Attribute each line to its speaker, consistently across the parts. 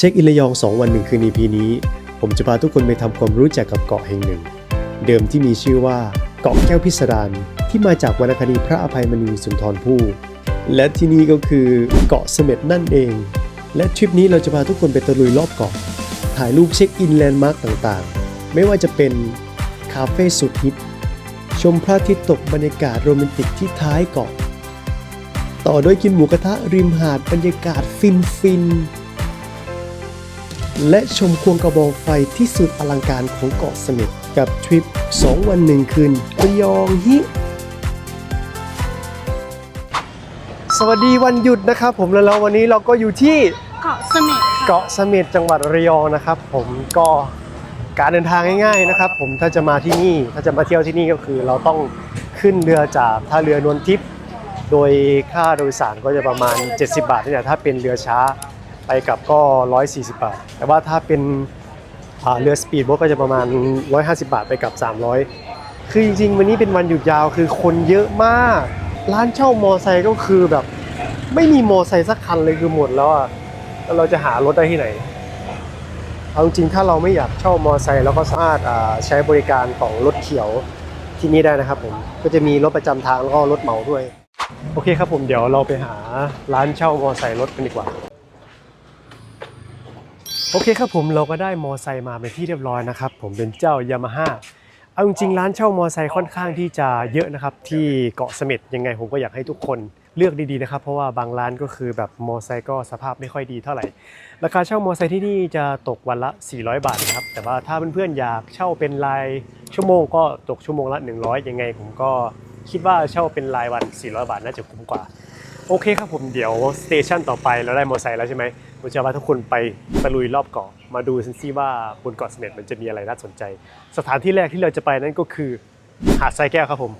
Speaker 1: เช็คอินระยอง 2 วันหนึ่งคืน EP นี้ ผมจะพาทุกคนไปทำความรู้จักกับเกาะแห่งหนึ่ง เดิมที่มีชื่อว่าเกาะแก้วพิสดารที่มาจากวรรณคดีพระอภัยมณีสุนทรภู่และที่นี่ก็คือเกาะเสม็ดนั่นเอง และทริปนี้เราจะพาทุกคนไปตะลุยรอบเกาะ ถ่ายรูปเช็คอินแลนด์มาร์กต่างๆ ไม่ว่าจะเป็นคาเฟ่สุดฮิตชมพระอาทิตย์ตกบรรยากาศโรแมนติกที่ท้ายเกาะ ต่อด้วยกินหมูกระทะริมหาดบรรยากาศฟินฟิน และชมควงกระบองไฟที่สุดอลังการของเกาะเสม็ดกับทริป 2 วัน 1 คืนระยองฮิสวัสดีวันหยุดนะครับผมแล้ววันนี้เราก็อยู่ที่
Speaker 2: เกาะเสม็ดค่ะ
Speaker 1: เกาะเสม็ดจังหวัดระยองนะครับ ผมก็การเดินทางง่ายๆนะครับ ผมถ้าจะมาที่นี่ถ้าจะมาเที่ยวที่นี่ก็คือ เราต้องขึ้นเรือจากท่าเรือนวลทิพย์โดยค่าโดยสารก็จะประมาณ 70 บาทนี่แหละถ้าเป็นเรือช้า ไปกลับก็ 140 บาท แต่ว่าถ้าเป็นเรือสปีดโบ๊ทก็จะประมาณ 150 บาทไปกลับ 300 คือจริงๆ วันนี้เป็นวันหยุดยาวคือคนเยอะมาก ร้านเช่ามอไซค์ก็คือแบบ ไม่มีมอไซค์สักคันเลยคือหมดแล้วอะแล้วเราจะหารถได้ที่ไหน เอาจริงๆถ้าเราไม่อยากเช่ามอไซค์เราก็สามารถใช้บริการของรถเขียวที่นี่ได้นะครับผมก็จะมีรถประจำทางแล้วก็รถเหมาด้วย โอเคครับผมเดี๋ยวเราไปหาร้านเช่ามอไซค์รถกันดีกว่า โอเคครับผมเราก็ได้มอไซค์มาเป็นที่เรียบร้อยนะครับ ผมเป็นเจ้ายามาฮ่าเอาจริงๆร้านเช่ามอไซค์ค่อนข้างที่จะเยอะนะครับ ที่เกาะเสม็ดยังไงผมก็อยากให้ทุกคนเลือกดีๆนะครับ เพราะว่าบางร้านก็คือแบบมอไซค์ก็สภาพไม่ค่อยดีเท่าไหร่ ราคาเช่ามอไซค์ที่นี่จะตกวันละ 400 บาทนะครับ แต่ว่าถ้าเพื่อนๆอยากเช่าเป็นรายชั่วโมงก็ตกชั่วโมงละ 100 ยังไงผมก็คิดว่าเช่าเป็นรายวัน 400 บาทน่าจะคุ้มกว่า โอเคครับผมเดี๋ยวสเตชันต่อไปเราได้มอไซค์แล้วใช่ไหม ผมจะพาทุกคนไปตะลุยรอบเกาะมาดูซิซี่ว่าบนเกาะเสม็ดมันจะมีอะไรน่าสนใจ สถานที่แรกที่เราจะไปนั่นก็คือหาดทรายแก้วครับผม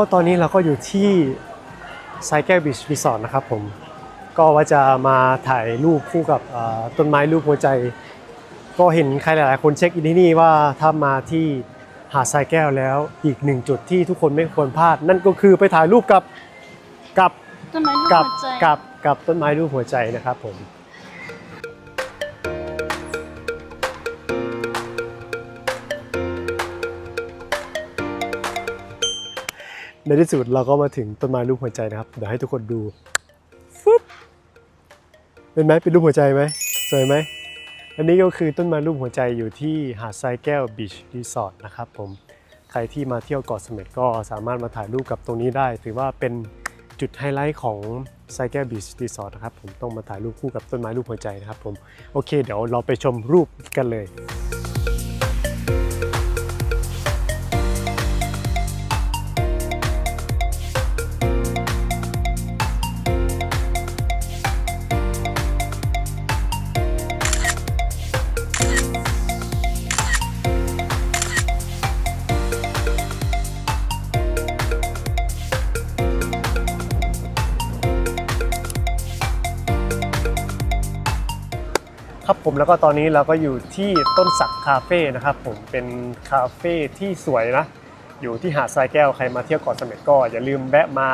Speaker 1: ก็ตอนนี้เราก็อยู่ที่ไซแก้วบีชรีสอร์ทนะครับผมก็ว่าจะมาถ่ายรูปคู่กับต้นไม้รูปหัวใจ ก็เห็นใครหลาย ๆ คนเช็คอินที่นี่ว่าถ้ามาที่หาดทรายแก้วแล้วอีกหนึ่งจุดที่ทุกคนไม่ควรพลาด นั่นก็คือไปถ่ายรูปกับกับ
Speaker 2: ต้นไม้ลูก
Speaker 1: กับ
Speaker 2: หัวใจ
Speaker 1: กับกับต้นไม้รูปหัวใจนะครับผม ในที่สุดเราก็มาถึงต้นไม้รูปหัวใจนะครับ เดี๋ยวให้ทุกคนดูฟึบเป็นไหมเป็นรูปหัวใจไหมสวยไหมอันนี้ก็คือต้นไม้รูปหัวใจอยู่ที่หาดทรายแก้วบีชรีสอร์ทนะครับผมใครที่มาเที่ยวเกาะเสม็ดก็สามารถมาถ่ายรูปกับตรงนี้ได้ ถือว่าเป็นจุดไฮไลท์ของไซแก้วบีชรีสอร์ทนะครับผมต้องมาถ่ายรูปคู่กับต้นไม้รูปหัวใจนะครับผมโอเค เดี๋ยวเราไปชมรูปกันเลย ผมแล้วก็ตอนนี้เราก็อยู่ที่ต้นสักคาเฟ่นะครับผมเป็นคาเฟ่ที่สวยนะ อยู่ที่หาดทรายแก้วใครมาเที่ยวเกาะเสม็ดก็อย่าลืมแวะมา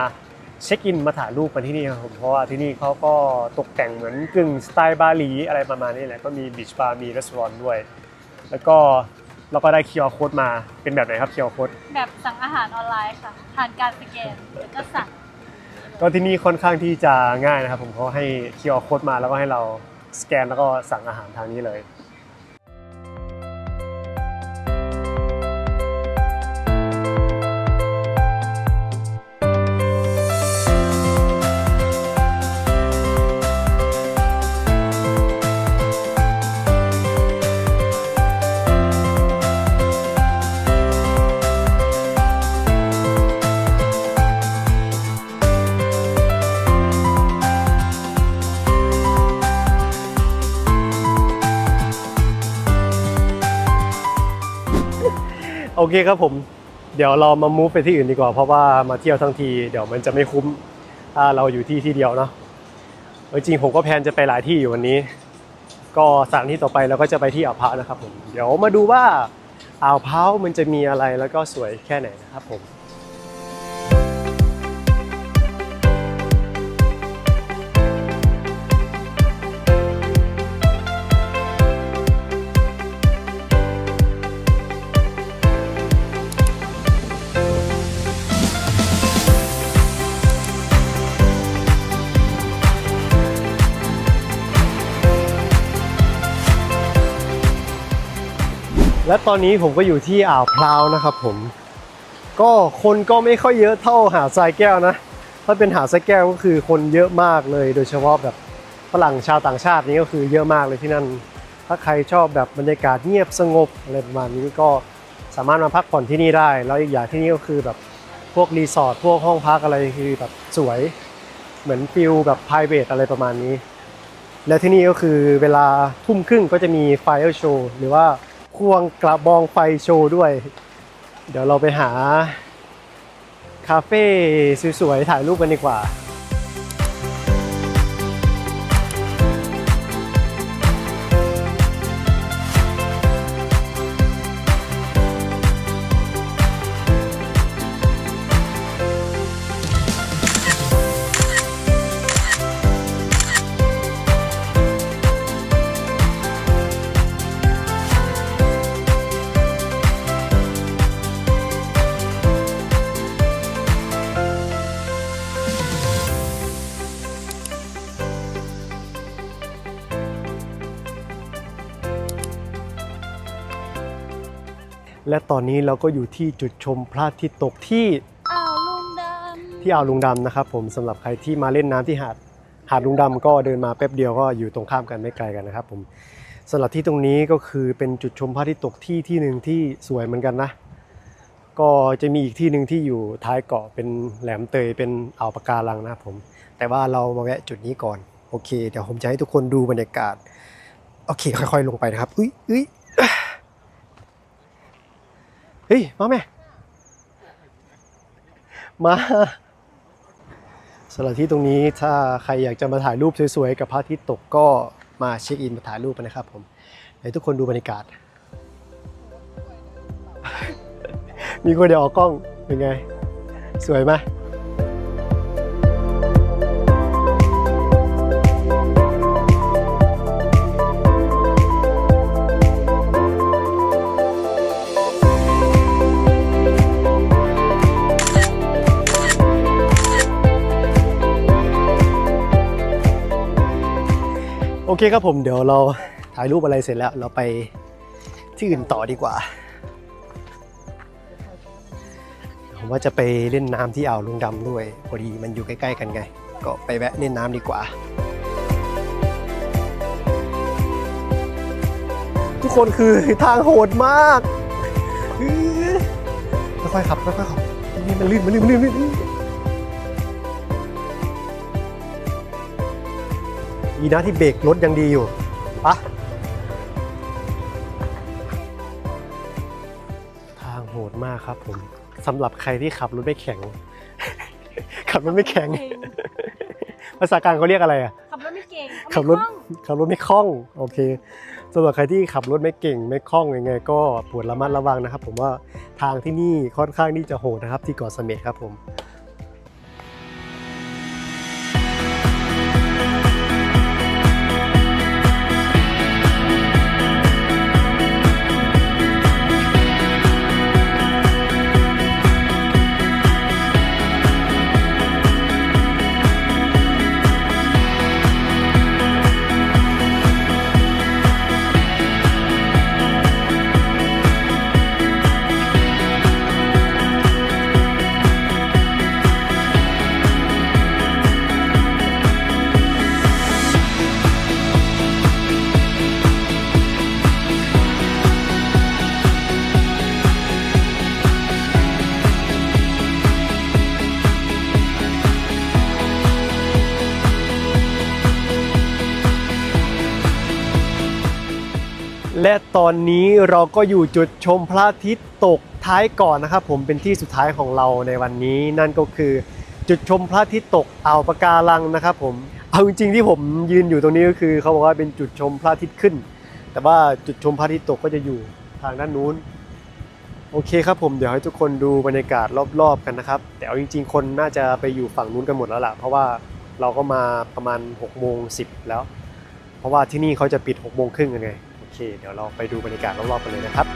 Speaker 1: เช็คอินมาถ่ายรูปกันที่นี่ครับผมเพราะว่าที่นี่เขาก็ตกแต่งเหมือนกึ่งสไตล์บาหลีอะไรประมาณนี้แหละก็มีบีชบาร์มีรีสอร์ทด้วย แล้วก็เราก็ได้คิวอาร์โค้ดมาเป็นแบบไหนครับคิวอาร์โค้ด
Speaker 2: แบบสั่งอาหารออนไลน์ค่ะผ่านการสแกนแล้วก็สั่ง
Speaker 1: ก็ที่นี่ค่อนข้างที่จะง่ายนะครับผมเขาให้คิวอาร์โค้ดมาแล้วก็ให้เรา สแกนแล้วก็สั่งอาหารทางนี้เลย โอเคครับผม เดี๋ยวเรามามูฟไปที่อื่นดีกว่า เพราะว่ามาเที่ยวทั้งที เดี๋ยวมันจะไม่คุ้มถ้าเราอยู่ที่ที่เดียวเนาะจริงผมก็แพนจะไปหลายที่อยู่วันนี้ ก็สถานที่ต่อไปเราก็จะไปที่อ่าวพระนะครับผม เดี๋ยวมาดูว่าอ่าวพร้าวมันจะมีอะไรแล้วก็สวยแค่ไหนนะครับผม และตอนนี้ผมก็อยู่ที่อ่าวพร้าวนะครับผม ก็คนก็ไม่ค่อยเยอะเท่าหาดทรายแก้วนะ ถ้าเป็นหาดทรายแก้วก็คือคนเยอะมากเลย โดยเฉพาะแบบฝรั่งชาวต่างชาตินี่ก็คือเยอะมากเลยที่นั่น ถ้าใครชอบแบบบรรยากาศเงียบสงบอะไรประมาณนี้ก็สามารถมาพักผ่อนที่นี่ได้ แล้วอีกอย่างที่นี่ก็คือแบบพวกรีสอร์ทพวกห้องพักอะไรคือแบบสวย เหมือนฟิลแบบ p r i v a t อะไรประมาณนี้ แล้วที่นี่ก็คือเวลาทุ่มครึ่งก็จะมีไฟโชว์หรือว่า ควงกระบองไฟโชว์ด้วย เดี๋ยวเราไปหา คาเฟ่สวยๆถ่ายรูปกันดีกว่า และตอนนี้เราก็อยู่ที่จุดชมพระอาทิตย์ตกที่
Speaker 2: อ้าวลุงดำ
Speaker 1: ที่อ่าวลุงดำนะครับผมสำหรับใครที่มาเล่นน้ำที่หาดหาดลุงดำก็เดินมาแป๊บเดียวก็อยู่ตรงข้ามกันไม่ไกลกันนะครับผมสำหรับที่ตรงนี้ก็คือเป็นจุดชมพระอาทิตย์ตกที่ที่หนึ่งที่สวยเหมือนกันนะ ก็จะมีอีกที่หนึ่งที่อยู่ท้ายเกาะเป็นแหลมเตยเป็นอ่าวปะการังนะครับผม แต่ว่าเรามาแวะจุดนี้ก่อนโอเค เดี๋ยวผมจะให้ทุกคนดูบรรยากาศ โอเค ค่อยๆ ลงไปนะครับอุ้ยอุ้ยเฮ้ย มาแม่มาสำหรับที่ตรงนี้ถ้าใครอยากจะมาถ่ายรูปสวยๆ กับพระอาทิตย์ตกก็มาเช็คอินมาถ่ายรูปกันนะครับผมให้ทุกคนดูบรรยากาศ มีคนเดียวออกกล้องเป็นไง สวยไหม เคครับผมเดี๋ยวเราถ่ายรูปอะไรเสร็จแล้วเราไปที่อื่นต่อดีกว่า ผมว่าจะไปเล่นน้ำที่อ่าวลุงดำด้วยพอดีมันอยู่ใกล้ๆกันไง ก็ไปแวะเล่นน้ำดีกว่า ทุกคนคือทางโหดมากค่อยๆขับค่อยๆขับนี่มันลื่นมันลื่นมันลื่น ดีนะที่เบรกรถยังดีอยู่ปะทางโหดมากครับผมสำหรับใครที่ขับรถไม่แข็ง ขับรถไม่แข็ง ภาษากลางเขาเรียกอะไรอะ
Speaker 2: ขับรถไม่เก่ง
Speaker 1: ขับรถขับรถไม่คล่อง โอเคสำหรับใครที่ขับรถไม่เก่งไม่คล่องยังไง ก็ปวดระมัดระวังนะครับ ผมว่าทางที่นี่ค่อนข้างที่จะโหดนะครับ ที่เกาะเสม็ดครับผม และตอนนี้เราก็อยู่จุดชมพระอาทิตย์ตกท้ายก่อนนะครับผมเป็นที่สุดท้ายของเราในวันนี้ นั่นก็คือจุดชมพระอาทิตย์ตกอ่าวปะการังนะครับผมเอาจริงๆที่ผมยืนอยู่ตรงนี้ก็คือเขาบอกว่าเป็นจุดชมพระอาทิตย์ขึ้น แต่ว่าจุดชมพระอาทิตย์ตกก็จะอยู่ทางด้านนู้นโอเคครับผมเดี๋ยวให้ทุกคนดูบรรยากาศรอบๆกันนะครับ แต่เอาจริง ๆ คนน่าจะไปอยู่ฝั่งนู้นกันหมดแล้วล่ะเพราะว่าเราก็มาประมาณ6โมง10แล้ว เพราะว่าที่นี่เขาจะปิด6โมงครึ่งกันไง เค เดี๋ยวเราไปดูบรรยากาศรอบๆกันเลยนะครับ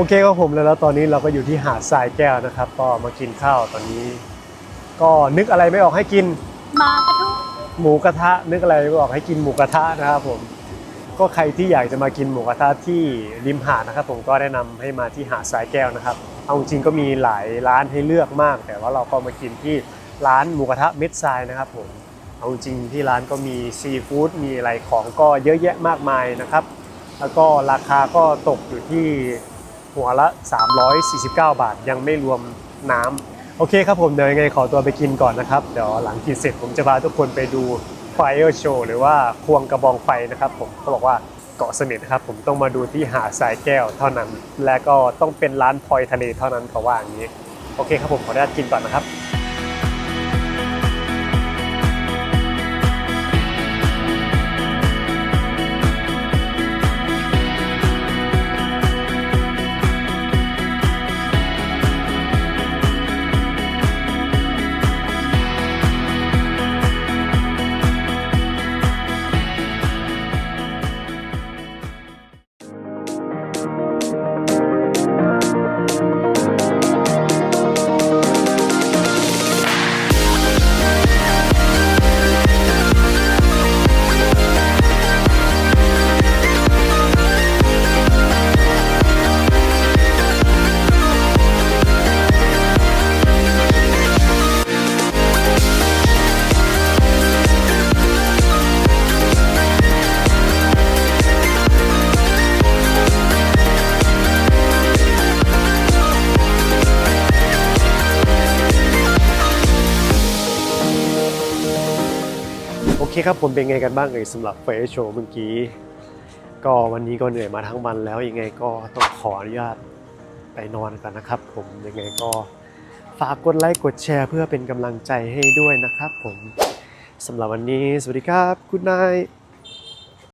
Speaker 1: โอเคครับผมแล้วแล้วตอนนี้เราก็อยู่ที่หาดทรายแก้วนะครับ ก็มากินข้าวตอนนี้ ก็นึกอะไรไม่ออกให้กิน
Speaker 2: มากระทุ
Speaker 1: หมูกระทะ นึกอะไรไม่ออกให้กินหมูกระทะนะครับผมก็ใครที่อยากจะมากินหมูกระทะที่ริมหาดนะครับ ผมก็แนะนำให้มาที่หาดทรายแก้วนะครับ เอาจริงๆก็มีหลายร้านให้เลือกมาก แต่ว่าเราก็มากินที่ร้านหมูกระทะเม็ดทรายนะครับผมเอาจริงที่ร้านก็มีซีฟู้ดมีอะไรของก็เยอะแยะมากมายนะครับ แล้วก็ราคาก็ตกอยู่ที่ หัวละ 349 บาท ยังไม่รวมน้ำโอเคครับผมเดี๋ยวยังไงขอตัวไปกินก่อนนะครับ เดี๋ยวหลังกินเสร็จผมจะพาทุกคนไปดูไฟเออร์โชว์หรือว่าควงกระบองไฟนะครับผมเขาบอกว่าเกาะเสม็ดนะครับผมต้องมาดูที่หาดทรายแก้วเท่านั้น และก็ต้องเป็นร้านพลอยทะเลเท่านั้นเขาว่าอย่างนี้ โอเคครับผมขออนุญาตกินก่อนนะครับ คครับผมเป็นไงกันบ้างเลยสำหรับเฟโชว์เมื่อกี้ ก็วันนี้ก็เหนื่อยมาทั้งวันแล้วยังไงก็ต้องขออนุญาตไปนอนกันนะครับ ผมยังไงก็ฝากกดไลค์กดแชร์เพื่อเป็นกำลังใจให้ด้วยนะครับ ผมสำหรับวันนี้สวัสดีครับคุณนาย